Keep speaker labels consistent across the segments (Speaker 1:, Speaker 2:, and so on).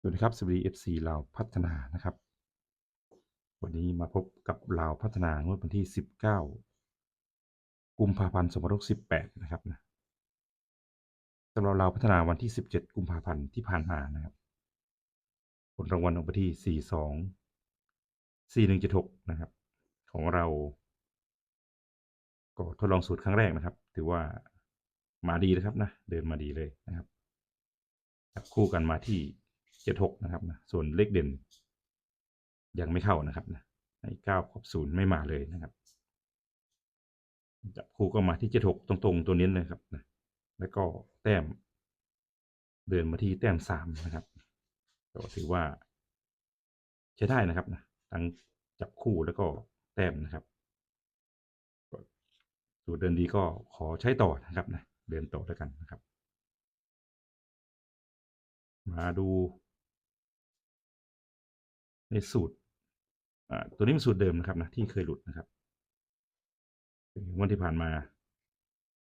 Speaker 1: สวัสดีครับสวัสดี FC ลาวพัฒนานะครับ วันนี้มาพบกับลาวพัฒนางวดวันที่ 19 กุมภาพันธ์2568นะครับนะสำหรับลาวพัฒนาวันที่ 17 กุมภาพันธ์ที่ผ่านมานะครับผลรางวัลออกมาที่ 42 4176 นะครับ ของเรา ก็ทดลองสูตรครั้งแรกนะครับ ถือว่ามาดีนะครับนะ เดินมาดีเลยนะครับจับคู่กันมาที่ 76นะครับนะส่วนเลขเด่น ยังไม่เข้านะครับนะไอ้เก้าครบศูนย์ไม่มาเลยนะครับจับคู่ก็มาที่76ตรงๆตัวนี้เลยครับนะแล้วก็แต้ม เดินมาที่แต้มสามนะครับก็ถือว่า ใช้ได้นะครับนะทั้งจับคู่แล้วก็แต้มนะครับสูตรเดินดีก็ขอใช้ต่อนะครับนะเดินต่อแล้วกันนะครับ มาดู ในสูตรตัวนี้เป็นสูตรเดิมนะครับนะที่เคยหลุดนะครับวันที่ผ่านมา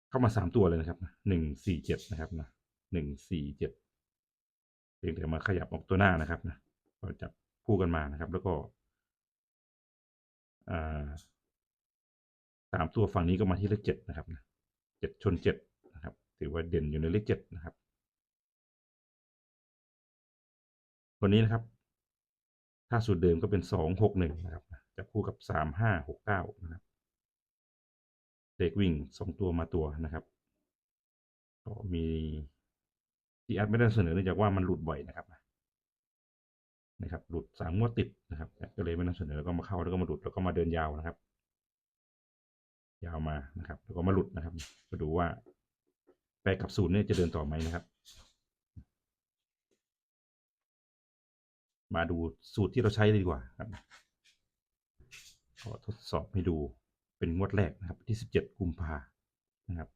Speaker 1: เข้ามาสามตัวเลยนะครับหนึ่งสี่เจ็ดนะครับนะหนึ่งสี่เจ็ดเพียงแต่มาขยับออกตัวหน้านะครับนะก็จับคู่กันมานะครับ แล้วก็สามตัวฝั่งนี้ก็มาที่เลขเจ็ดนะครับนะเจ็ดชนเจ็ดนะครับ ถือว่าเด่นอยู่ในเลขเจ็ดนะครับตัวนี้นะครับ ถ้าสูตรเดิมก็เป็นสองหกหนึ่งนะครับจับคู่กับสามห้าหกเก้านะครับเด็กวิ่งสองตัวมาตัวนะครับก็มีที่แอดไม่ได้เสนอเนื่องจากว่ามันหลุดบ่อยนะครับนะครับ หลุดสามงวดติดนะครับ ก็เลยไม่นำเสนอแล้วก็มาเข้าแล้วก็มาหลุดแล้วก็มาเดินยาวนะครับ ยาวมานะครับ แล้วก็มาหลุดนะครับมาดูว่าแปกับศูนย์เนี่ยจะเดินต่อไหมนะครับ มาดูสูตรที่เราใช้ดีกว่าครับขอทดสอบให้ดูเป็นงวดแรกนะครับ ที่สิบเจ็ดกุมภานะครับ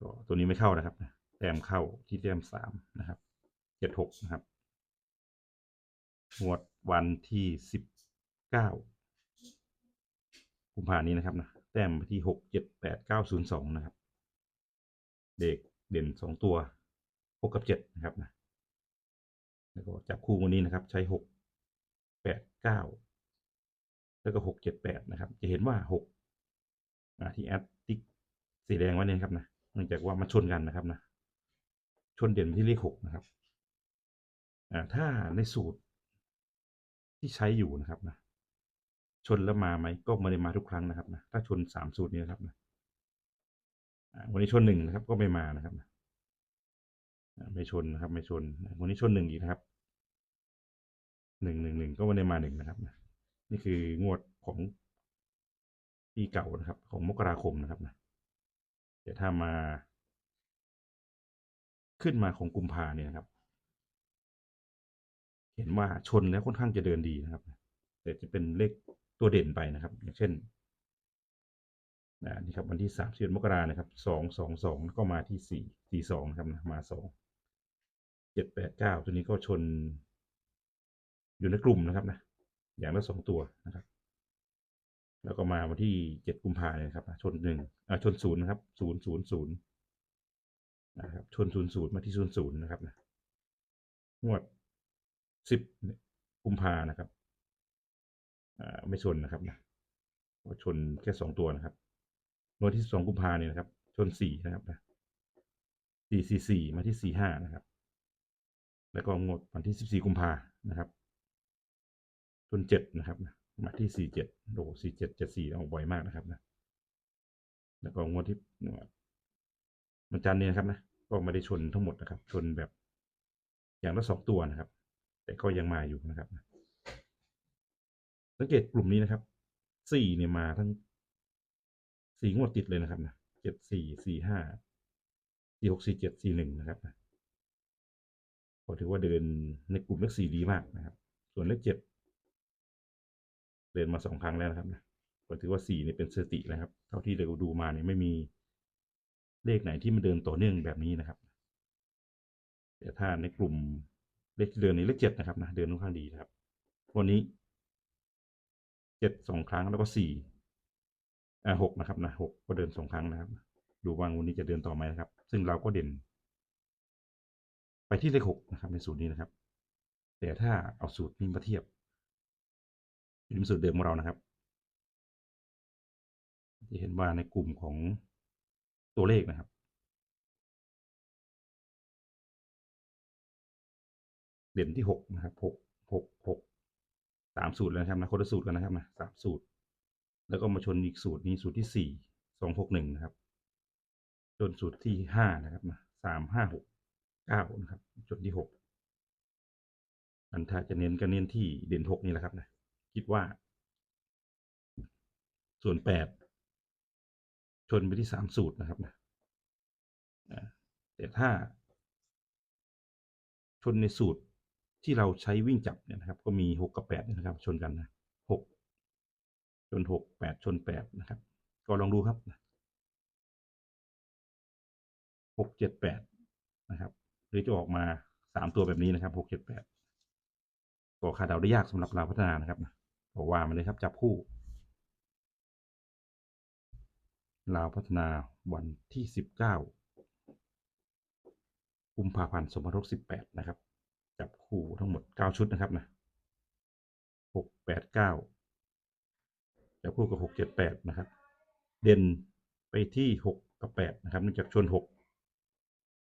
Speaker 1: ก็ตัวนี้ไม่เข้านะครับแต้มเข้าที่แต้มสามนะครับเจ็ดหกนะครับงวดวันที่สิบเก้ากุมภานี้นะครับนะแต้มที่หกเจ็ดแปดเก้าศูนย์สองนะครับ เด็กเด่นสองตัวหกกับเจ็ดนะครับนะ แล้วก็จับคู่วันนี้นะครับ ใช้หกแปดเก้าแล้วก็หกเจ็ดแปดนะครับ จะเห็นว่าหกที่แอดติ๊กสีแดงไว้เนี่ยครับนะเนื่องจากว่ามันชนกันนะครับนะชนเด่นที่เลขหกนะครับอ่าถ้าในสูตรที่ใช้อยู่นะครับนะชนแล้วมาไหมก็ไม่ได้มาทุกครั้งนะครับนะถ้าชนสามสูตรนี้นะครับนะวันนี้ชนหนึ่งนะครับก็ไม่มานะครับนะ ไม่ชนนะครับไม่ชนวันนี้ชนหนึ่งอีกนะครับหนึ่งหนึ่งหนึ่งก็วันนี้มาหนึ่งนะครับนี่คืองวดของปีเก่านะครับ ของมกราคมนะครับนะแต่ถ้ามา ขึ้นมาของกุมภาเนี่ยนะครับ เห็นว่าชนแล้วค่อนข้างจะเดินดีนะครับแต่จะเป็นเลขตัวเด่นไปนะครับ อย่างเช่นนะนี่ครับวันที่สามสิบมกรานะครับสองสองสองก็มาที่สี่สี่สองนะครับนะมาสอง เจ็ดแปดเก้าตัวนี้ก็ชน อยู่ในกลุ่มนะครับนะ อย่างละสองตัวนะครับ แล้วก็มาวันที่เจ็ดกุมภาเนี่ยครับ ชนหนึ่งอ่าชนศูนย์นะครับศูนย์ศูนย์ศูนย์นะครับ ชนศูนย์ศูนย์มาที่ศูนย์ศูนย์นะครับนะงวดสิบกุมภานะครับอ่าไม่ชนนะครับนะชนแค่สองตัวนะครับงวดที่สองกุมภาเนี่ยนะครับ ชนสี่นะครับนะสี่สี่สี่มาที่สี่ห้านะครับ แล้วก็งวดวันที่สิบสี่กุมภานะครับชนเจ็ดนะครับมาที่สี่เจ็ดโดสี่เจ็ดเออกบ่อยมากนะครับนะ แล้วก็งวดที่มันจันนี้นะครับนะ ก็ไม่ได้ชนทั้งหมดนะครับ ชนแบบอย่างละสองตัวนะครับ แต่ก็ยังมาอยู่นะครับสังเกตกลุ่มนี้นะครับสี่เนี่ยมาทั้งสี่งวดติดเลยนะครับนะเจ็ดสี่สี่ห้าสี่หกสี่เจ็ดสี่หนึ่งนะครับนะ ก็ถือว่าเดินในกลุ่มเลขสี่ดีมากนะครับ ส่วนเลขเจ็ดเดินมาสองครั้งแล้วนะครับนะก็ถือว่าสี่นี่เป็นสตินะครับ เท่าที่เราดูมาเนี่ยไม่มีเลขไหนที่มันเดินต่อเนื่องแบบนี้นะครับ แต่ถ้าในกลุ่มเลขเดินในเลขเจ็ดนะครับนะเดินค่อนข้างดีนะครับวันนี้เจ็ดสองครั้งแล้วก็สี่อ่าหกนะครับนะหกก็เดินสองครั้งนะครับ ดูว่าวันนี้จะเดินต่อไหมนะครับ ซึ่งเราก็เด่น ไปที่เลขหกนะครับในสูตรนี้นะครับ แต่ถ้าเอาสูตรนี้มาเทียบอยู่ในสูตรเดิมของเรานะครับ จะเห็นว่าในกลุ่มของตัวเลขนะครับ เด่นที่หกนะครับหกหกหกสามสูตรแล้วนะครับนะคนละสูตรกันนะครับนะสามสูตร แล้วก็มาชนอีกสูตรนี้สูตรที่สี่สองหกหนึ่งนะครับ จนสูตรที่ห้านะครับนะสามห้าหก เก้านะครับจนที่หกอันถ้าจะเน้นก็เน้นที่เด่นหกนี่แหละครับนะคิดว่า ส่วนแปดชนไปที่สามสูตรนะครับนะแต่ถ้า ชนในสูตรที่เราใช้วิ่งจับเนี่ยนะครับ ก็มีหกกับแปดนะครับ ชนกันนะหกชนหกแปดชนแปดนะครับ ก็ลองดูครับหกเจ็ดแปดนะครับ หรือจะออกมาสามตัวแบบนี้นะครับหกเจ็ดแปดก็คาดเดาได้ยากสำหรับเราพัฒนานะครับบอกว่ามาเลยครับจับคู่ลาวพัฒนาวันที่สิบเก้ากุมภาพันธ์สองพันสิบแปดนะครับ จับคู่ทั้งหมดเก้าชุดนะครับนะหกแปดเก้าจับคู่กับหกเจ็ดแปดนะครับ เด่นไปที่หกกับแปดนะครับเนื่องจากชนหก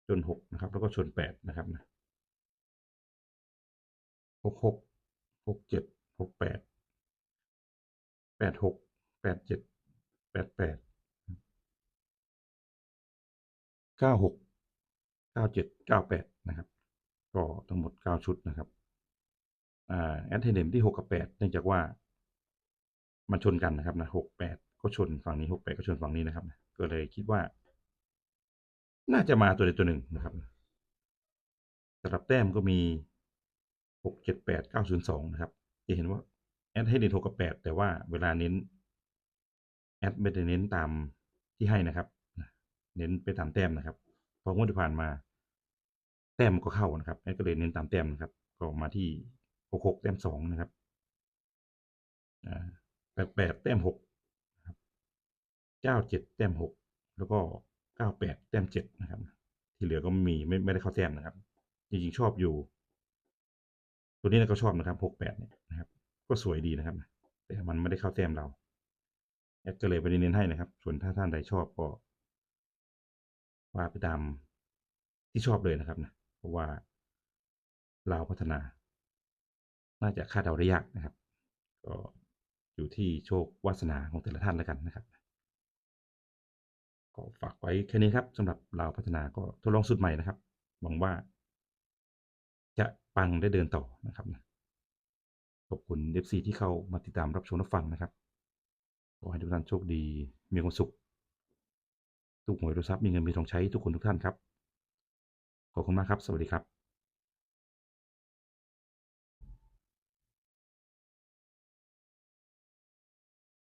Speaker 1: ชนหกนะครับ แล้วก็ชนแปดนะครับนะหกหกหกเจ็ดหกแปดแปดหกแปดเจ็ดแปดแปดเก้าหกเก้าเจ็ดเก้าแปดนะครับ ก็ทั้งหมดเก้าชุดนะครับอ่าแอดเทนเดมที่หกกับแปดเนื่องจากว่ามันชนกันนะครับนะหกแปดก็ชนฝั่งนี้หกแปดก็ชนฝั่งนี้นะครับ ก็เลยคิดว่า น่าจะมาตัวใดตัวหนึ่งนะครับสำหรับแต้มก็มีหกเจ็ดแปดเก้าศูนย์สองนะครับ จะเห็นว่า แอดให้เด่นหกกับแปดแต่ว่าเวลาเน้น แอดไม่ได้เน้นตามที่ให้นะครับ เน้นไปตามแต้มนะครับ พองวดที่ผ่านมา แต้มก็เข้านะครับ แอดก็เลยเน้นตามแต้มนะครับ ก็มาที่หกหกแต้มสองนะครับแปดแปดแต้มหกเก้าเจ็ดแต้มหกแล้วก็ เก้าแปดแต้มเจ็ดนะครับ ที่เหลือก็มีไม่ไม่ได้เข้าแต้มนะครับ จริงๆชอบอยู่ ตัวนี้นะก็ชอบนะครับหกแปดเนี่ยนะครับ ก็สวยดีนะครับ แต่มันไม่ได้เข้าแต้มเราแอดก็เลยไปเน้นให้นะครับ ส่วนถ้าท่านใดชอบก็ว่าไปตามที่ชอบเลยนะครับนะเพราะว่าเราพัฒนา น่าจะคาดเดาได้ยากนะครับ ก็อยู่ที่โชควาสนาของแต่ละท่านแล้วกันนะครับ ก็ฝากไว้แค่นี้ครับสำหรับเราพัฒนาก็ทดลองสุดใหม่นะครับ หวังว่า จะปังได้เดินต่อนะครับนะขอบคุณ FC ที่เข้ามาติดตามรับชมรับฟังนะครับขอให้ทุกท่านโชคดี มีความสุขทุกหวยทุกทรัพย์มีเงินมีทองใช้ทุกคนทุกท่านครับ ขอบคุณมากครับ สวัสดีครับ